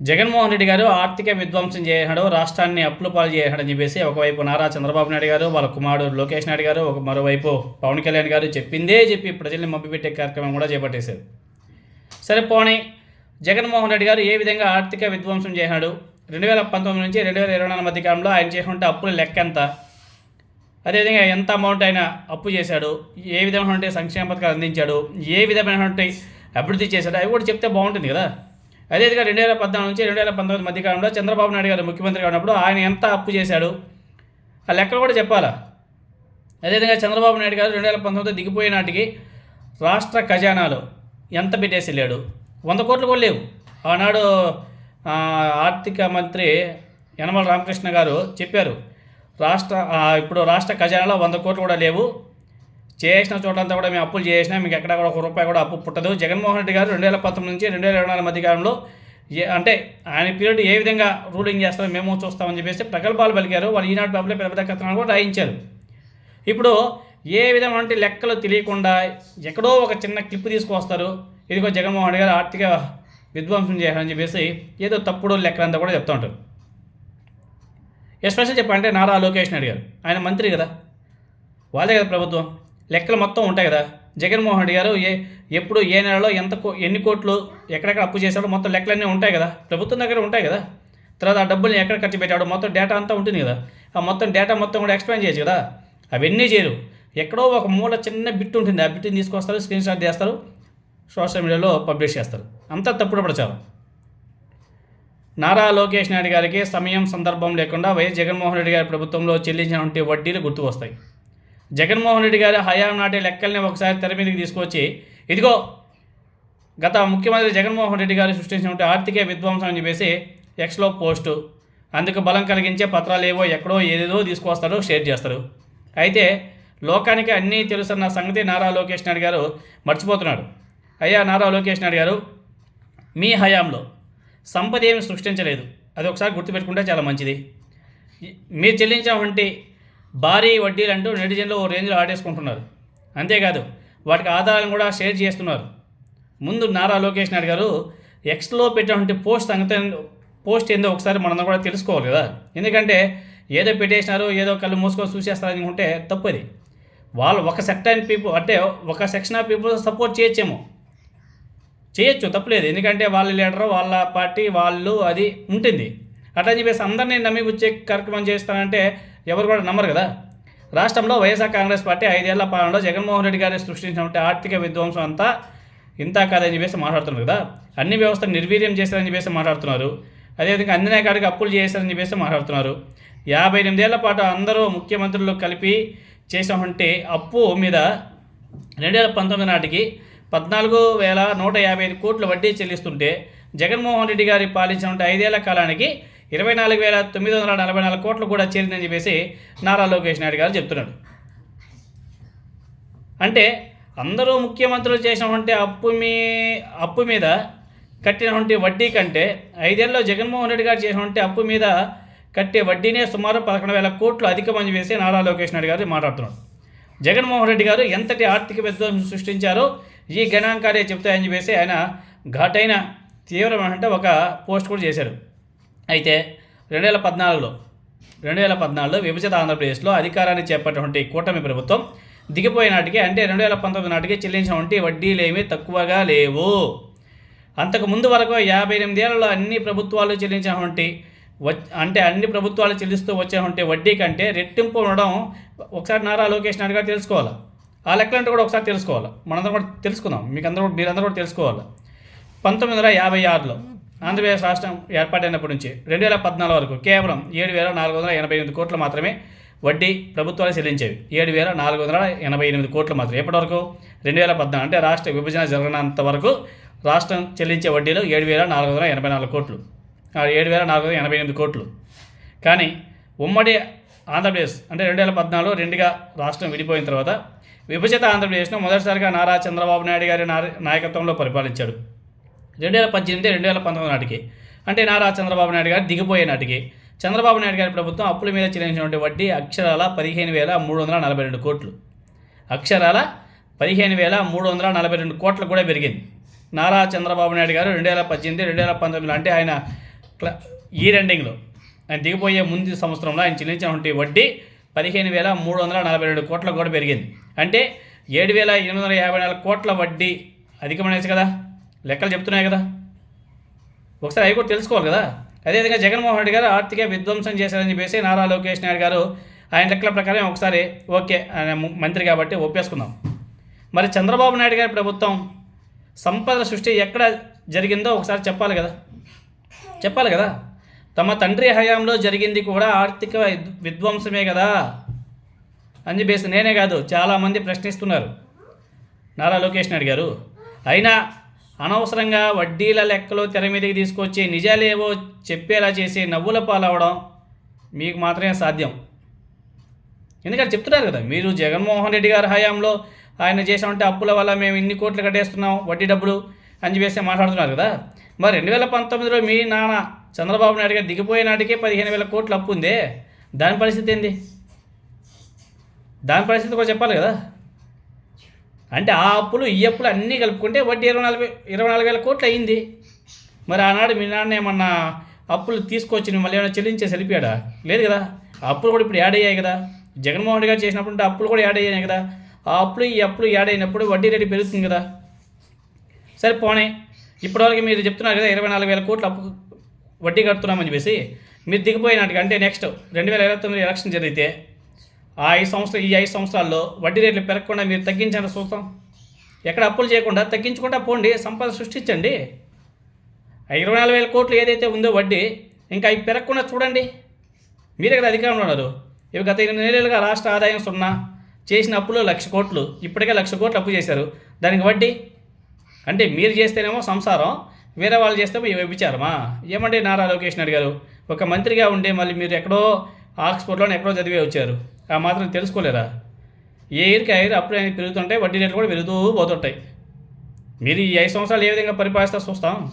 జగన్మోహన్ రెడ్డి గారు ఆర్థిక విధ్వంసం చేసినాడు రాష్ట్రాన్ని అప్పులు పాలు చేసినాడని చెప్పేసి ఒకవైపు నారా చంద్రబాబు నాయుడు గారు వాళ్ళ కుమారుడు లోకేష్ నాయుడు గారు ఒక మరోవైపు పవన్ కళ్యాణ్ గారు చెప్పిందే చెప్పి ప్రజల్ని మబ్బిపెట్టే కార్యక్రమం కూడా చేపట్టేశారు. సరే పోనీ జగన్మోహన్ రెడ్డి గారు ఏ విధంగా ఆర్థిక విధ్వంసం చేసినాడు రెండు వేల పంతొమ్మిది నుంచి రెండు వేల ఇరవై నాలుగు మధ్య కాలంలో ఆయన చేసినట్టు అప్పుల లెక్క ఎంత? అదేవిధంగా ఎంత అమౌంట్ ఆయన అప్పు చేశాడు ఏ విధమైనటువంటి సంక్షేమ పథకాలు అందించాడు ఏ విధమైనటువంటి అభివృద్ధి చేశాడు అవి కూడా చెప్తే బాగుంటుంది కదా? అదేవిధంగా రెండు వేల పద్నాలుగు నుంచి రెండు వేల పంతొమ్మిది మధ్య కాలంలో చంద్రబాబు నాయుడు గారు ముఖ్యమంత్రిగా ఉన్నప్పుడు ఆయన ఎంత అప్పు చేశాడు? ఆ లెక్కలు కూడా చెప్పాలా? అదేవిధంగా చంద్రబాబు నాయుడు గారు రెండు వేల పంతొమ్మిది దిగిపోయే నాటికి రాష్ట్ర ఖజానాలో ఎంత పెట్టేసి వెళ్ళాడు? వంద కోట్లు కూడా లేవు. ఆనాడు ఆర్థిక మంత్రి యనమల రామకృష్ణ గారు చెప్పారు రాష్ట్ర ఇప్పుడు రాష్ట్ర ఖజానాలో వంద కోట్లు కూడా లేవు. చేసిన చోటంతా కూడా మేము అప్పులు చేసినా మీకు ఎక్కడ కూడా ఒక రూపాయి కూడా అప్పు పుట్టదు. జగన్మోహన్ రెడ్డి గారు రెండు వేల పంతొమ్మిది నుంచి రెండు వేల ఇరవై నాలుగు మధ్య కాలంలో ఏ అంటే ఆయన పీరియడ్ ఏ విధంగా రూలింగ్ చేస్తారో మేము చూస్తామని చెప్పేసి ప్రగల్భాలు పలికారు. వాళ్ళు ఈనాడు పేపర్లో పెద్ద పెద్ద కథనాలు కూడా రాయించారు. ఇప్పుడు ఏ విధమైన లెక్కలు తెలియకుండా ఎక్కడో ఒక చిన్న క్లిప్ తీసుకొస్తారు. ఇదిగో జగన్మోహన్ రెడ్డి గారు ఆర్థిక విధ్వంసం చేశారని చెప్పేసి ఏదో తప్పుడు లెక్కలంతా కూడా చెప్తూ ఉంటారు. ఎస్పెషల్ చెప్పాలంటే నారా లోకేష్ నాయుడు గారు. ఆయన మంత్రి కదా. వాళ్ళే కదా ప్రభుత్వం. లెక్కలు మొత్తం ఉంటాయి కదా. జగన్మోహన్ రెడ్డి గారు ఏ ఎప్పుడు ఏ నెలలో ఎంత కో- ఎన్ని కోట్లు ఎక్కడెక్కడ అప్పు చేశాడో మొత్తం లెక్కలన్నీ ఉంటాయి కదా. ప్రభుత్వం దగ్గర ఉంటాయి కదా. తర్వాత ఆ డబ్బుల్ని ఎక్కడ ఖర్చు పెట్టాడు మొత్తం డేటా అంతా ఉంటుంది కదా. ఆ మొత్తం డేటా మొత్తం కూడా ఎక్స్ప్లెయిన్ చేయొచ్చు కదా. అవన్నీ చేయరు. ఎక్కడో ఒక మూల చిన్న బిట్ ఉంటుంది. ఆ బిట్ని తీసుకొస్తారు స్క్రీన్ షాట్ చేస్తారు సోషల్ మీడియాలో పబ్లిష్ చేస్తారు. అంతా తప్పుడు ప్రచారం. నారా లోకేష్ నాయుడు గారికి సమయం సందర్భం లేకుండా వైఎస్ జగన్మోహన్ రెడ్డి గారి ప్రభుత్వంలో చెల్లించినటువంటి వడ్డీలు గుర్తు వస్తాయి జగన్మోహన్ రెడ్డి గారి హయాం నాటి లెక్కల్ని ఒకసారి తెర మీదకి తీసుకొచ్చి ఇదిగో గత ముఖ్యమంత్రి జగన్మోహన్ రెడ్డి గారు సృష్టించినటువంటి ఆర్థిక విధ్వంసం అని చెప్పేసి ఎక్స్లో పోస్టు. అందుకు బలం కలిగించే పత్రాలు ఏవో ఎక్కడో ఏదేదో తీసుకొస్తారో షేర్ చేస్తారు. అయితే లోకానికి అన్నీ తెలుసన్న సంగతి నారా లోకేష్ నాయుడు గారు మర్చిపోతున్నాడు అయ్యా నారా లోకేష్ నాయుడు గారు మీ హయాంలో సంపద ఏమి సృష్టించలేదు. అది ఒకసారి గుర్తుపెట్టుకుంటే చాలా మంచిది. మీరు చెల్లించినటువంటి భారీ వడ్డీలు అంటూ నెటిజన్లు ఓ రేంజ్లో ఆడేసుకుంటున్నారు అంతేకాదు వాటికి ఆధారాలను కూడా షేర్ చేస్తున్నారు. ముందు నారా లోకేష్ నాయుడు గారు ఎక్స్లో పెట్టినటువంటి పోస్ట్ సంగతి పోస్ట్ ఏందో ఒకసారి మనం కూడా తెలుసుకోవాలి కదా. ఎందుకంటే ఏదో పెట్టేసినారు ఏదో కళ్ళు మూసుకొని చూసేస్తారు ఉంటే తప్పది వాళ్ళు ఒక సెక్టర్ పీపుల్ అంటే ఒక సెక్షన్ ఆఫ్ పీపుల్ సపోర్ట్ చేయొచ్చేమో. చేయొచ్చు తప్పలేదు ఎందుకంటే వాళ్ళ లీడర్ వాళ్ళ పార్టీ వాళ్ళు అది ఉంటుంది. అట్లా చెప్పేసి అందరినీ నమ్మి వచ్చే కార్యక్రమం చేస్తారంటే ఎవరు కూడా నమ్మరు కదా? రాష్ట్రంలో వైఎస్ఆర్ కాంగ్రెస్ పార్టీ ఐదేళ్ళ పాలనలో జగన్మోహన్ రెడ్డి గారు సృష్టించినటువంటి ఆర్థిక విధ్వంసం అంతా ఇంత కాదని చెప్పేసి మాట్లాడుతున్నారు కదా? అన్ని వ్యవస్థలు నిర్వీర్యం చేశారని చెప్పేసి మాట్లాడుతున్నారు. అదేవిధంగా అందిన కాడికి అప్పులు చేశారని చెప్పేసి మాట్లాడుతున్నారు. యాభై ఎనిమిదేళ్ళ పాటు అందరూ ముఖ్యమంత్రులు కలిపి చేసినటువంటి అప్పు మీద రెండు వేల పంతొమ్మిది నాటికి పద్నాలుగు వేల నూట యాభై ఐదు కోట్ల వడ్డీ చెల్లిస్తుంటే జగన్మోహన్ రెడ్డి గారి పాలించిన ఐదేళ్ళ కాలానికి ఇరవై నాలుగు వేల తొమ్మిది వందల నలభై నాలుగు కోట్లు కూడా చేరిందని చెప్పేసి నారా లోకేష్ నాయుడు గారు చెప్తున్నాడు అంటే అందరూ ముఖ్యమంత్రులు చేసినటువంటి అప్పు మీ అప్పు మీద కట్టినటువంటి వడ్డీ కంటే ఐదేళ్ళలో జగన్మోహన్ రెడ్డి గారు చేసినటువంటి అప్పు మీద కట్టే వడ్డీనే సుమారు పదకొండు వేల కోట్లు అధికమని చెప్పేసి నారా లోకేష్ నాయుడు గారు మాట్లాడుతున్నాడు జగన్మోహన్ రెడ్డి గారు ఎంతటి ఆర్థిక విధ్వంసం సృష్టించారో ఈ గణాంకాలే చెప్తాయని చెప్పేసి ఆయన ఘాటైన తీవ్రమైన ఒక పోస్ట్ కూడా చేశారు. అయితే రెండు వేల పద్నాలుగులో రెండు వేల పద్నాలుగులో విభజిత ఆంధ్రప్రదేశ్లో అధికారాన్ని చేపట్టినటువంటి కూటమి ప్రభుత్వం దిగిపోయే నాటికి అంటే రెండు వేల పంతొమ్మిది నాటికి చెల్లించినటువంటి వడ్డీలేమీ తక్కువగా లేవు. అంతకు ముందు వరకు యాభై ఎనిమిదేళ్ళలో అన్ని ప్రభుత్వాలు చెల్లించినటువంటి అంటే అన్ని ప్రభుత్వాలు చెల్లిస్తూ వచ్చేటువంటి వడ్డీ కంటే రెట్టింపు ఉండడం ఒకసారి నారా లోకేష్ నాయుడు గారు తెలుసుకోవాలి? ఆ లెక్కలంటే కూడా ఒకసారి తెలుసుకోవాలి? మనందరం కూడా తెలుసుకుందాం. మీకు అందరూ కూడా మీరందరూ కూడా తెలుసుకోవాలి? పంతొమ్మిది వందల యాభై ఆరులో ఆంధ్రప్రదేశ్ రాష్ట్రం ఏర్పాటైనప్పటి నుంచి రెండు వేల పద్నాలుగు వరకు కేవలం ఏడు వేల నాలుగు వందల ఎనభై ఎనిమిది కోట్లు మాత్రమే వడ్డీ ప్రభుత్వాలు చెల్లించేవి. ఏడు వేల నాలుగు వందల ఎనభై ఎనిమిది కోట్లు మాత్రం ఎప్పటివరకు రెండు వేల పద్నాలుగు అంటే రాష్ట్ర విభజన జరగనంత వరకు రాష్ట్రం చెల్లించే వడ్డీలు ఏడు వేల నాలుగు వందల ఎనభై నాలుగు కోట్లు. ఏడు వేల నాలుగు వందల ఎనభై ఎనిమిది కోట్లు. కానీ ఉమ్మడి ఆంధ్రప్రదేశ్ అంటే రెండు వేల పద్నాలుగు రెండుగా రాష్ట్రం విడిపోయిన తర్వాత విభజిత ఆంధ్రప్రదేశ్ను మొదటిసారిగా నారా చంద్రబాబు నాయుడు గారి నార- నాయకత్వంలో పరిపాలించాడు. రెండు వేల పద్దెనిమిది రెండు వేల పంతొమ్మిది నాటికి. అంటే నారా చంద్రబాబు నాయుడు గారు దిగిపోయే నాటికి. చంద్రబాబు నాయుడు గారి ప్రభుత్వం అప్పుల మీద చెల్లించినటువంటి వడ్డీ అక్షరాల పదిహేను వేల మూడు వందల నలభై రెండు కోట్లు. అక్షరాల పదిహేను వేల మూడు వందల నలభై రెండు కోట్లు కూడా పెరిగింది. నారా చంద్రబాబు నాయుడు గారు రెండు వేల పద్దెనిమిది రెండు వేల పంతొమ్మిది అంటే ఆయన క్ల- ఈ రెండింగ్లో ఆయన దిగిపోయే ముందు సంవత్సరంలో ఆయన చెల్లించినటువంటి వడ్డీ పదిహేను వేల మూడు వందల నలభై రెండు కోట్లకు కూడా పెరిగింది. అంటే ఏడు వేల ఎనిమిది వందల యాభై నాలుగు కోట్ల వడ్డీ అధికమైనది కదా. లెక్కలు చెప్తున్నాయి కదా. ఒకసారి అవి కూడా తెలుసుకోవాలి కదా. అదేవిధంగా జగన్మోహన్ రెడ్డి గారు ఆర్థిక విధ్వంసం చేశారని చెప్పేసి నారా లోకేష్ నాయుడు గారు ఆయన లెక్కల ప్రకారం ఒకసారి ఓకే ఆయన మంత్రి కాబట్టి ఒప్పేసుకుందాం. మరి చంద్రబాబు నాయుడు గారి ప్రభుత్వం సంపద సృష్టి ఎక్కడ జరిగిందో ఒకసారి చెప్పాలి కదా. చెప్పాలి కదా. తమ తండ్రి హయాంలో జరిగింది కూడా ఆర్థిక విద్- విధ్వంసమే కదా. అని చెప్పేసి నేనే కాదు చాలామంది ప్రశ్నిస్తున్నారు నారా లోకేష్ నాయుడు గారు. అయినా అనవసరంగా వడ్డీల లెక్కలు తెర మీదకి తీసుకొచ్చి నిజాలేవో చెప్పేలా చేసి నవ్వుల పాలవడం మీకు మాత్రమే సాధ్యం. ఎందుకంటే చెప్తున్నారు కదా మీరు జగన్మోహన్ రెడ్డి గారి హయాంలో ఆయన చేసినటువంటి అప్పుల వల్ల మేము ఇన్ని కోట్లు కట్టేస్తున్నాం వడ్డీ డబ్బులు అని చెప్పేసి మాట్లాడుతున్నారు కదా. మరి రెండు వేల పంతొమ్మిదిలో మీ నాన్న చంద్రబాబు నాయుడు గారు దిగిపోయే నాటికే పదిహేను వేల కోట్లు అప్పు ఉందే. దాని పరిస్థితి ఏంది? దాని పరిస్థితి కూడా చెప్పాలి కదా. అంటే ఆ అప్పులు ఈ అప్పులు అన్నీ కలుపుకుంటే వడ్డీ ఇరవై నాలుగు ఇరవై నాలుగు వేల కోట్లు అయింది. మరి ఆనాడు మీ నాన్న ఏమన్నా అప్పులు తీసుకొచ్చి మళ్ళీ ఏమైనా చెల్లించేసి వెళ్ళిపోయాడా లేదు కదా. ఆ అప్పులు కూడా ఇప్పుడు యాడ్ అయ్యాయి కదా. జగన్మోహన్ రెడ్డి గారు చేసినప్పుడు అంటే అప్పులు కూడా యాడ్ అయ్యాయి కదా. ఆ అప్పులు ఈ అప్పులు యాడ్ అయినప్పుడు వడ్డీ రేటు పెరుగుతుంది కదా. సరే పోనీ. ఇప్పటివరకు మీరు చెప్తున్నారు కదా ఇరవై నాలుగు వేల కోట్లు అప్పు వడ్డీ కడుతున్నామని చెప్పేసి. మీరు దిగిపోయినట్టుగా అంటే నెక్స్ట్ రెండు వేల ఇరవై తొమ్మిది ఎలక్షన్ జరిగితే ఆ ఐదు సంవత్సరాలు ఈ ఐదు సంవత్సరాల్లో వడ్డీ రేట్లు పెరగకుండా మీరు తగ్గించండి చూస్తాం ఎక్కడ అప్పులు చేయకుండా తగ్గించకుండా పోండి సంపద సృష్టించండి. ఇరవై నాలుగు వేల కోట్లు ఏదైతే ఉందో వడ్డీ ఇంకా అవి పెరగకుండా చూడండి. మీరే కదా అధికారంలో ఉన్నారు. ఇవి గత ఎనిమిది నెలలుగా రాష్ట్ర ఆదాయం సున్నా చేసిన అప్పులు లక్ష కోట్లు ఇప్పటికే లక్ష కోట్లు అప్పు చేశారు. దానికి వడ్డీ? అంటే మీరు చేస్తేనేమో సంసారం వేరే వాళ్ళు చేస్తే వ్యభిచారమా? ఏమంటే నారా లోకేష్ నాయుడు గారు? ఒక మంత్రిగా ఉండే మళ్ళీ మీరు ఎక్కడో ఆక్స్ఫోర్డ్లో ఎక్కడో చదివే వచ్చారు. ఆ మాత్రం తెలుసుకోలేరా? ఏ ఇయర్కి ఆ ఇయర్ అప్పులు పెరుగుతుంటాయి వడ్డీ రేట్లు కూడా పెరుగుతూ పోతుంటాయి. మీరు ఈ ఐదు సంవత్సరాలు ఏ విధంగా పరిపాలిస్తా చూస్తాం?